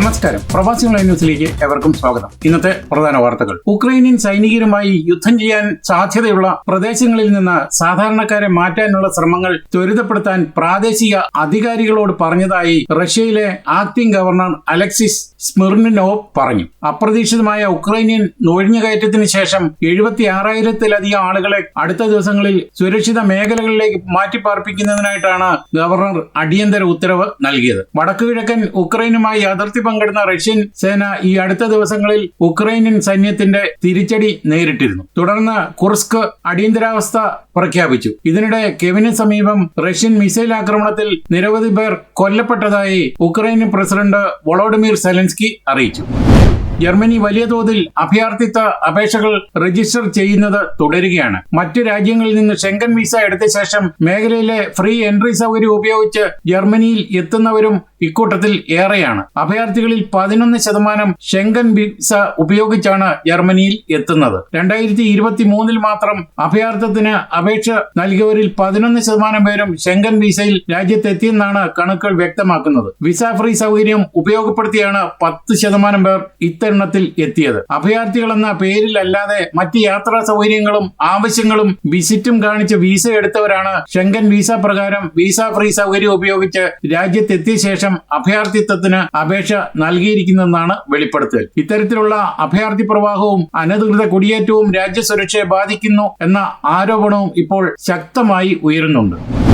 നമസ്കാരം. പ്രവാസി ഓൺലൈൻ ന്യൂസിലേക്ക് എവർക്കും സ്വാഗതം. ഇന്നത്തെ പ്രധാന വാർത്തകൾ. ഉക്രൈനിയൻ സൈനികരുമായി യുദ്ധം ചെയ്യാൻ സാധ്യതയുള്ള പ്രദേശങ്ങളിൽ നിന്ന് സാധാരണക്കാരെ മാറ്റാനുള്ള ശ്രമങ്ങൾ ത്വരിതപ്പെടുത്താൻ പ്രാദേശിക അധികാരികളോട് പറഞ്ഞതായി റഷ്യയിലെ ആക്ടിംഗ് ഗവർണർ അലക്സിസ് സ്മിർനിനോവ് പറഞ്ഞു. അപ്രതീക്ഷിതമായ ഉക്രൈനിയൻ നുഴഞ്ഞുകയറ്റത്തിന് ശേഷം എഴുപത്തി ആറായിരത്തിലധികം ആളുകളെ അടുത്ത ദിവസങ്ങളിൽ സുരക്ഷിത മേഖലകളിലേക്ക് മാറ്റിപ്പാർപ്പിക്കുന്നതിനായിട്ടാണ് ഗവർണർ അടിയന്തര ഉത്തരവ് നൽകിയത്. വടക്കുകിഴക്കൻ ഉക്രൈനുമായി അതിർത്തി പങ്കിടുന്ന റഷ്യൻ സേന ഈ അടുത്ത ദിവസങ്ങളിൽ ഉക്രൈനിയൻ സൈന്യത്തിന്റെ തിരിച്ചടി നേരിട്ടിരുന്നു. തുടർന്ന് കുർസ്ക് അടിയന്തരാവസ്ഥ പ്രഖ്യാപിച്ചു. ഇതിനിടെ കെവിന് സമീപം റഷ്യൻ മിസൈൽ ആക്രമണത്തിൽ നിരവധി പേർ കൊല്ലപ്പെട്ടതായി ഉക്രൈൻ പ്രസിഡന്റ് വളോഡിമിർ സെലൻസ്കി അറിയിച്ചു. ജർമ്മനി വലിയ തോതിൽ അഭയാർത്ഥിത്വ അപേക്ഷകൾ രജിസ്റ്റർ ചെയ്യുന്നത് തുടരുകയാണ്. മറ്റു രാജ്യങ്ങളിൽ നിന്ന് ഷെങ്കൻ വിസ എടുത്ത ശേഷം മേഖലയിലെ ഫ്രീ എൻട്രി സൗകര്യം ഉപയോഗിച്ച് ജർമ്മനിയിൽ എത്തുന്നവരും ഇക്കൂട്ടത്തിൽ ഏറെയാണ്. അഭയാർത്ഥികളിൽ പതിനൊന്ന് ശതമാനം ഷെങ്കൻ വിസ ഉപയോഗിച്ചാണ് ജർമ്മനിയിൽ എത്തുന്നത്. രണ്ടായിരത്തി ഇരുപത്തി മൂന്നിൽ മാത്രം അഭയാർത്ഥത്തിന് അപേക്ഷ നൽകിയവരിൽ പതിനൊന്ന് ശതമാനം പേരും ഷെങ്കൻ വിസയിൽ രാജ്യത്തെത്തിയെന്നാണ് കണക്കുകൾ വ്യക്തമാക്കുന്നത്. വിസ ഫ്രീ സൗകര്യം ഉപയോഗപ്പെടുത്തിയാണ് പത്ത് ശതമാനം പേർ ഇത്തെണ്ണത്തിൽ എത്തിയത്. അഭയാർത്ഥികൾ എന്ന പേരിലല്ലാതെ മറ്റ് യാത്രാ സൗകര്യങ്ങളും ആവശ്യങ്ങളും വിസിറ്റും കാണിച്ച് വിസ എടുത്തവരാണ് ഷെങ്കൻ വിസ പ്രകാരം വിസ ഫ്രീ സൗകര്യം ഉപയോഗിച്ച് രാജ്യത്തെത്തിയ ശേഷം അഭയാർത്ഥിത്വത്തിന് അപേക്ഷ നൽകിയിരിക്കുന്നതെന്നാണ് വെളിപ്പെടുത്തൽ. ഇത്തരത്തിലുള്ള അഭയാർത്ഥി പ്രവാഹവും അനധികൃത കുടിയേറ്റവും രാജ്യസുരക്ഷയെ ബാധിക്കുന്നു എന്ന ആരോപണവും ഇപ്പോൾ ശക്തമായി ഉയരുന്നുണ്ട്.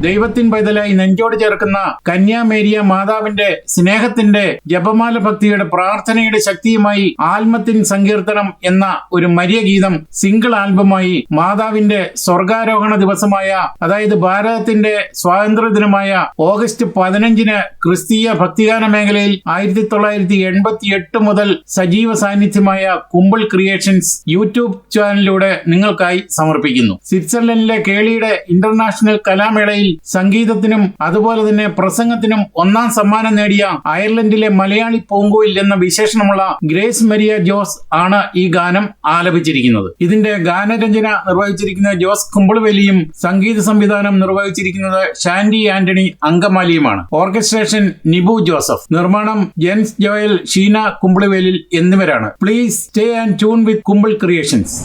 ദൈവത്തിൻ പൈതലായി നെഞ്ചോട് ചേർക്കുന്ന കന്യാമേരിയ മാതാവിന്റെ സ്നേഹത്തിന്റെ ജപമാല ഭക്തിയുടെ പ്രാർത്ഥനയുടെ ശക്തിയുമായി ആത്മത്തിൻ സങ്കീർത്തനം എന്ന ഒരു മരിയ ഗീതം സിംഗിൾ ആൽബമായി മാതാവിന്റെ സ്വർഗാരോഹണ ദിവസമായ അതായത് ഭാരതത്തിന്റെ സ്വാതന്ത്ര്യ ദിനമായ ഓഗസ്റ്റ് പതിനഞ്ചിന് ക്രിസ്തീയ ഭക്തിഗാന മേഖലയിൽ ആയിരത്തി തൊള്ളായിരത്തി എൺപത്തി എട്ട് മുതൽ സജീവ സാന്നിധ്യമായ കുമ്പിൾ ക്രിയേഷൻസ് യൂട്യൂബ് ചാനലിലൂടെ നിങ്ങൾക്കായി സമർപ്പിക്കുന്നു. സ്വിറ്റ്സർലൻഡിലെ കേളിയുടെ ഇന്റർനാഷണൽ കലാമേളയിൽ സംഗീതത്തിനും അതുപോലെ തന്നെ പ്രസംഗത്തിനും ഒന്നാം സമ്മാനം നേടിയ അയർലൻഡിലെ മലയാളി പൂങ്കോയിൽ എന്ന വിശേഷണമുള്ള ഗ്രേസ് മരിയ ജോസ് ആണ് ഈ ഗാനം ആലപിച്ചിരിക്കുന്നത്. ഇതിന്റെ ഗാനരചന നിർവഹിച്ചിരിക്കുന്ന ജോസ് കുമ്പിളുവെലിയും സംഗീത സംവിധാനം നിർവഹിച്ചിരിക്കുന്നത് ഷാൻഡി ആന്റണി അങ്കമാലിയുമാണ്. ഓർക്കസ്ട്രേഷൻ നിബു ജോസഫ്. നിർമ്മാണം ജെൻസ് ജോയൽ ഷീന കുമ്പിളുവേലിൽ എന്നിവരാണ്. Please stay and tune with Kumbil creations.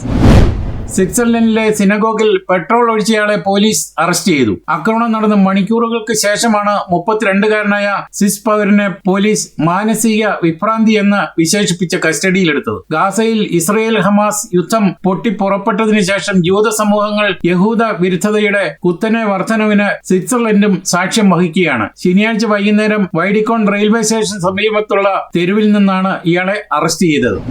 സ്വിറ്റ്സർലൻഡിലെ സിനഗോഗിൽ പെട്രോൾ ഒഴിച്ചയാളെ പോലീസ് അറസ്റ്റ് ചെയ്തു. ആക്രമണം നടന്ന മണിക്കൂറുകൾക്ക് ശേഷമാണ് മുപ്പത്തിരണ്ടുകാരനായ സ്വിസ് പൗരനെ പോലീസ് മാനസിക വിഭ്രാന്തി എന്ന് വിശേഷിപ്പിച്ച കസ്റ്റഡിയിലെടുത്തത്. ഗാസയിൽ ഇസ്രയേൽ ഹമാസ് യുദ്ധം പൊട്ടിപ്പുറപ്പെട്ടതിനു ശേഷം ജൂത സമൂഹങ്ങൾ യഹൂദ വിരുദ്ധതയുടെ കുത്തനെ വർധനവിന് സ്വിറ്റ്സർലൻഡും സാക്ഷ്യം വഹിക്കുകയാണ്. ശനിയാഴ്ച വൈകുന്നേരം വൈഡിക്കോൺ റെയിൽവേ സ്റ്റേഷൻ സമീപത്തുള്ള തെരുവിൽ നിന്നാണ് ഇയാളെ അറസ്റ്റ് ചെയ്തത്.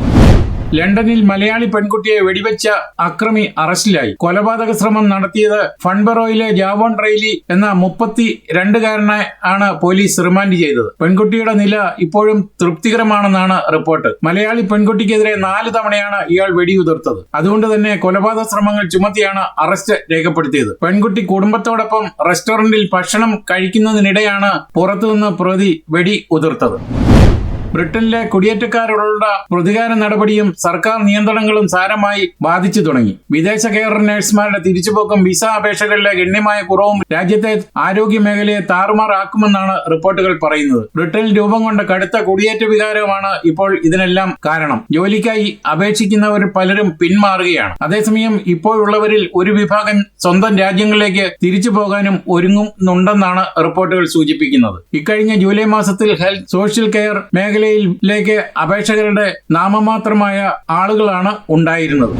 ലണ്ടനിൽ മലയാളി പെൺകുട്ടിയെ വെടിവെച്ച അക്രമി അറസ്റ്റിലായി. കൊലപാതക ശ്രമം നടത്തിയത് ഫൺബറോയിലെ ജാവോൺ റെയിലി എന്ന മുപ്പത്തി രണ്ടുകാരനെ ആണ് പോലീസ് റിമാൻഡ് ചെയ്തത്. പെൺകുട്ടിയുടെ നില ഇപ്പോഴും തൃപ്തികരമാണെന്നാണ് റിപ്പോർട്ട്. മലയാളി പെൺകുട്ടിക്കെതിരെ നാല് തവണയാണ് ഇയാൾ വെടിയുതിർത്തത്. അതുകൊണ്ട് തന്നെ കൊലപാതക ശ്രമങ്ങൾ ചുമത്തിയാണ് അറസ്റ്റ് രേഖപ്പെടുത്തിയത്. പെൺകുട്ടി കുടുംബത്തോടൊപ്പം റെസ്റ്റോറന്റിൽ ഭക്ഷണം കഴിക്കുന്നതിനിടെയാണ് പുറത്തുനിന്ന് പ്രതി വെടി ഉതിർത്തത്. ബ്രിട്ടനിലെ കുടിയേറ്റക്കാരോടുള്ള പ്രതികാര നടപടിയും സർക്കാർ നിയന്ത്രണങ്ങളും സാരമായി ബാധിച്ചു തുടങ്ങി. വിദേശ കെയർ നഴ്സുമാരുടെ തിരിച്ചുപോക്കും വിസ അപേക്ഷകളിലെ ഗണ്യമായ കുറവും രാജ്യത്തെ ആരോഗ്യ മേഖലയെ താറുമാറാക്കുമെന്നാണ് റിപ്പോർട്ടുകൾ പറയുന്നത്. ബ്രിട്ടനിൽ രൂപം കൊണ്ട കടുത്ത കുടിയേറ്റ വികാരമാണ് ഇപ്പോൾ ഇതിനെല്ലാം കാരണം. ജോലിക്കായി അപേക്ഷിക്കുന്നവർ പലരും പിന്മാറുകയാണ്. അതേസമയം ഇപ്പോഴുള്ളവരിൽ ഒരു വിഭാഗം സ്വന്തം രാജ്യങ്ങളിലേക്ക് തിരിച്ചു പോകാനും ഒരുങ്ങുന്നുണ്ടെന്നാണ് റിപ്പോർട്ടുകൾ സൂചിപ്പിക്കുന്നത്. ഇക്കഴിഞ്ഞ ജൂലൈ മാസത്തിൽ ഹെൽത്ത് സോഷ്യൽ കെയർ മേഖലയിലേക്ക് അപേക്ഷകരുടെ നാമമാത്രമായ ആളുകളാണ് ഉണ്ടായിരുന്നത്.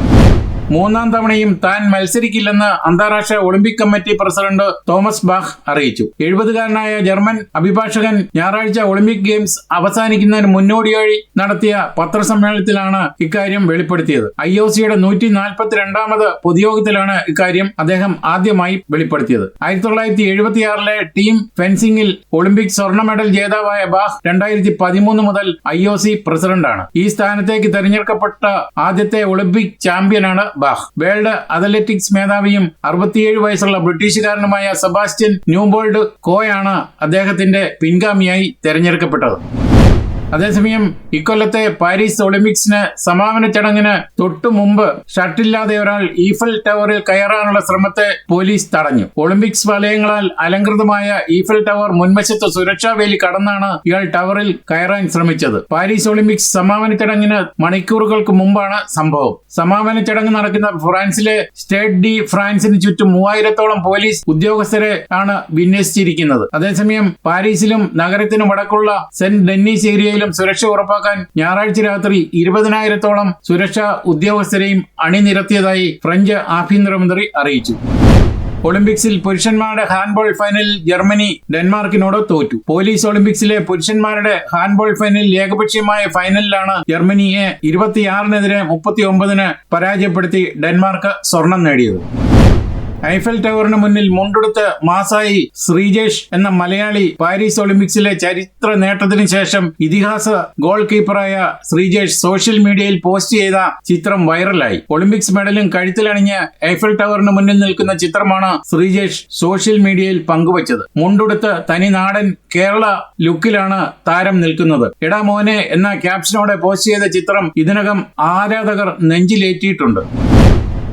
മൂന്നാം തവണയും താൻ മത്സരിക്കില്ലെന്ന് അന്താരാഷ്ട്ര Olympic committee president Thomas Bach അറിയിച്ചു. എഴുപതുകാരനായ ജർമ്മൻ അഭിഭാഷകൻ ഞായറാഴ്ച ഒളിമ്പിക് ഗെയിംസ് അവസാനിക്കുന്നതിന് മുന്നോടിയായി നടത്തിയ പത്രസമ്മേളനത്തിലാണ് ഇക്കാര്യം വെളിപ്പെടുത്തിയത്. ഐ ഒ സിയുടെ നൂറ്റി നാൽപ്പത്തിരണ്ടാമത് പൊതുയോഗത്തിലാണ് ഇക്കാര്യം അദ്ദേഹം ആദ്യമായി വെളിപ്പെടുത്തിയത്. ആയിരത്തി തൊള്ളായിരത്തി എഴുപത്തിയാറിലെ ടീം ഫെൻസിംഗിൽ ഒളിമ്പിക് സ്വർണ മെഡൽ ജേതാവായ ബാഹ് രണ്ടായിരത്തി പതിമൂന്ന് മുതൽ ഐ ഒ സി പ്രസിഡന്റാണ്. ഈ സ്ഥാനത്തേക്ക് തെരഞ്ഞെടുക്കപ്പെട്ട ആദ്യത്തെ ഒളിമ്പിക് ചാമ്പ്യനാണ് ബാഹ്. വേൾഡ് അത്ലറ്റിക്സ് മേധാവിയും അറുപത്തിയേഴ് വയസ്സുള്ള ബ്രിട്ടീഷുകാരനുമായ സെബാസ്റ്റ്യൻ ന്യൂബോൾഡ് കോയാണ് അദ്ദേഹത്തിന്റെ പിൻഗാമിയായി തെരഞ്ഞെടുക്കപ്പെട്ടത്. അതേസമയം ഇക്കൊല്ലത്തെ പാരീസ് ഒളിമ്പിക്സിന് സമാപന ചടങ്ങിന് തൊട്ടു മുമ്പ് ഷട്ടില്ലാതെ ഒരാൾ ഈഫൽ ടവറിൽ കയറാനുള്ള ശ്രമത്തെ പോലീസ് തടഞ്ഞു. ഒളിമ്പിക്സ് വലയങ്ങളാൽ അലങ്കൃതമായ ഈഫൽ ടവർ മുൻവശത്ത് സുരക്ഷാ വേലി കടന്നാണ് ഇയാൾ ടവറിൽ കയറാൻ ശ്രമിച്ചത്. പാരീസ് ഒളിമ്പിക്സ് സമാപന ചടങ്ങിന് മണിക്കൂറുകൾക്ക് മുമ്പാണ് സംഭവം. സമാപന ചടങ്ങ് നടക്കുന്ന ഫ്രാൻസിലെ സ്റ്റേറ്റ് ഡി ഫ്രാൻസിന് ചുറ്റും മൂവായിരത്തോളം പോലീസ് ഉദ്യോഗസ്ഥരെ ആണ് വിന്യസിച്ചിരിക്കുന്നത്. അതേസമയം പാരീസിലും നഗരത്തിനും വടക്കുള്ള സെന്റ് ഡെന്നീസ് ഏരിയയിലും സുരക്ഷ ഉറപ്പാക്കാൻ ഞായറാഴ്ച രാത്രി ഇരുപതിനായിരത്തോളം സുരക്ഷാ ഉദ്യോഗസ്ഥരെയും അണിനിരത്തിയതായി ഫ്രഞ്ച് ആഭ്യന്തരമന്ത്രി അറിയിച്ചു. ഒളിമ്പിക്സിൽ പുരുഷന്മാരുടെ ഹാൻഡ്ബോൾ ഫൈനലിൽ ജർമ്മനി ഡെൻമാർക്കിനോട് തോറ്റു. പോലീസ് ഒളിമ്പിക്സിലെ പുരുഷന്മാരുടെ ഹാൻഡ്ബോൾ ഫൈനലിൽ ഏകപക്ഷീയമായ ഫൈനലിലാണ് ജർമ്മനിയെ ഇരുപത്തിയാറിനെതിരെ മുപ്പത്തി ഒമ്പതിന് പരാജയപ്പെടുത്തി ഡെൻമാർക്ക് സ്വർണം നേടിയത്. ഐഫൽ ടവറിന് മുന്നിൽ മുണ്ടെടുത്ത് മാസായി ശ്രീജേഷ് എന്ന മലയാളി പാരീസ് ഒളിമ്പിക്സിലെ ചരിത്ര നേട്ടത്തിന് ശേഷം ഇതിഹാസ ഗോൾ കീപ്പറായ ശ്രീജേഷ് സോഷ്യൽ മീഡിയയിൽ പോസ്റ്റ് ചെയ്ത ചിത്രം വൈറലായി. ഒളിമ്പിക്സ് മെഡലും കഴുത്തിലണിഞ്ഞ് ഐഫൽ ടവറിന് മുന്നിൽ നിൽക്കുന്ന ചിത്രമാണ് ശ്രീജേഷ് സോഷ്യൽ മീഡിയയിൽ പങ്കുവച്ചത്. മുണ്ടെടുത്ത് തനി നാടൻ കേരള ലുക്കിലാണ് താരം നിൽക്കുന്നത്. എടാ മോനെ എന്ന ക്യാപ്ഷനോടെ പോസ്റ്റ് ചെയ്ത ചിത്രം ഇതിനകം ആരാധകർ നെഞ്ചിലേറ്റിയിട്ടുണ്ട്.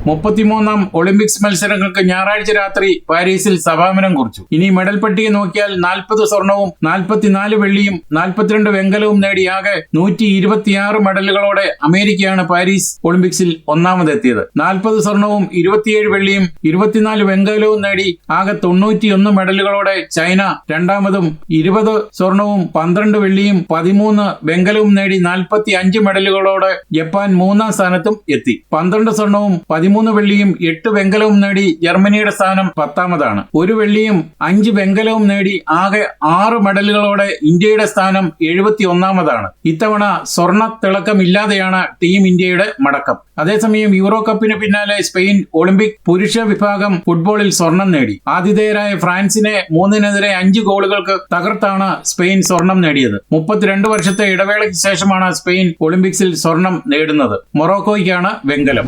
മുപ്പത്തിമൂന്നാം ഒളിമ്പിക്സ് മത്സരങ്ങൾക്ക് ഞായറാഴ്ച രാത്രി പാരീസിൽ സമാപനം കുറിച്ചു. ഇനി മെഡൽ പട്ടിക നോക്കിയാൽ നാൽപ്പത് സ്വർണവും നാൽപ്പത്തിനാല് വെള്ളിയും നാൽപ്പത്തിരണ്ട് വെങ്കലവും നേടിയാകെ നൂറ്റി ഇരുപത്തിയാറ് മെഡലുകളോടെ അമേരിക്കയാണ് പാരീസ് ഒളിമ്പിക്സിൽ ഒന്നാമതെത്തിയത്. നാൽപ്പത് സ്വർണവും ഇരുപത്തിയേഴ് വെള്ളിയും ഇരുപത്തിനാല് വെങ്കലവും നേടി ആകെ തൊണ്ണൂറ്റിയൊന്ന് മെഡലുകളോടെ ചൈന രണ്ടാമതും ഇരുപത് സ്വർണവും പന്ത്രണ്ട് വെള്ളിയും പതിമൂന്ന് വെങ്കലവും നേടി നാൽപ്പത്തി അഞ്ച് മെഡലുകളോടെ ജപ്പാൻ മൂന്നാം സ്ഥാനത്തും എത്തി. പന്ത്രണ്ട് സ്വർണവും പതിമൂന്ന് വെള്ളിയും എട്ട് വെങ്കലവും നേടി ജർമ്മനിയുടെ സ്ഥാനം പത്താമതാണ്. ഒരു വെള്ളിയും അഞ്ച് വെങ്കലവും നേടി ആകെ ആറ് മെഡലുകളോടെ ഇന്ത്യയുടെ സ്ഥാനം എഴുപത്തി ഒന്നാമതാണ് ഇത്തവണ സ്വർണ തിളക്കമില്ലാതെയാണ് ടീം ഇന്ത്യയുടെ മടക്കം. അതേസമയം യൂറോ കപ്പിന് പിന്നാലെ സ്പെയിൻ ഒളിമ്പിക് പുരുഷ വിഭാഗം ഫുട്ബോളിൽ സ്വർണം നേടി. ആതിഥേയരായ ഫ്രാൻസിനെ മൂന്നിനെതിരെ അഞ്ച് ഗോളുകൾക്ക് തകർത്താണ് സ്പെയിൻ സ്വർണം നേടിയത്. മുപ്പത്തിരണ്ട് വർഷത്തെ ഇടവേളയ്ക്ക് ശേഷമാണ് സ്പെയിൻ ഒളിമ്പിക്സിൽ സ്വർണം നേടുന്നത്. മൊറോക്കോയ്ക്കാണ് വെങ്കലം.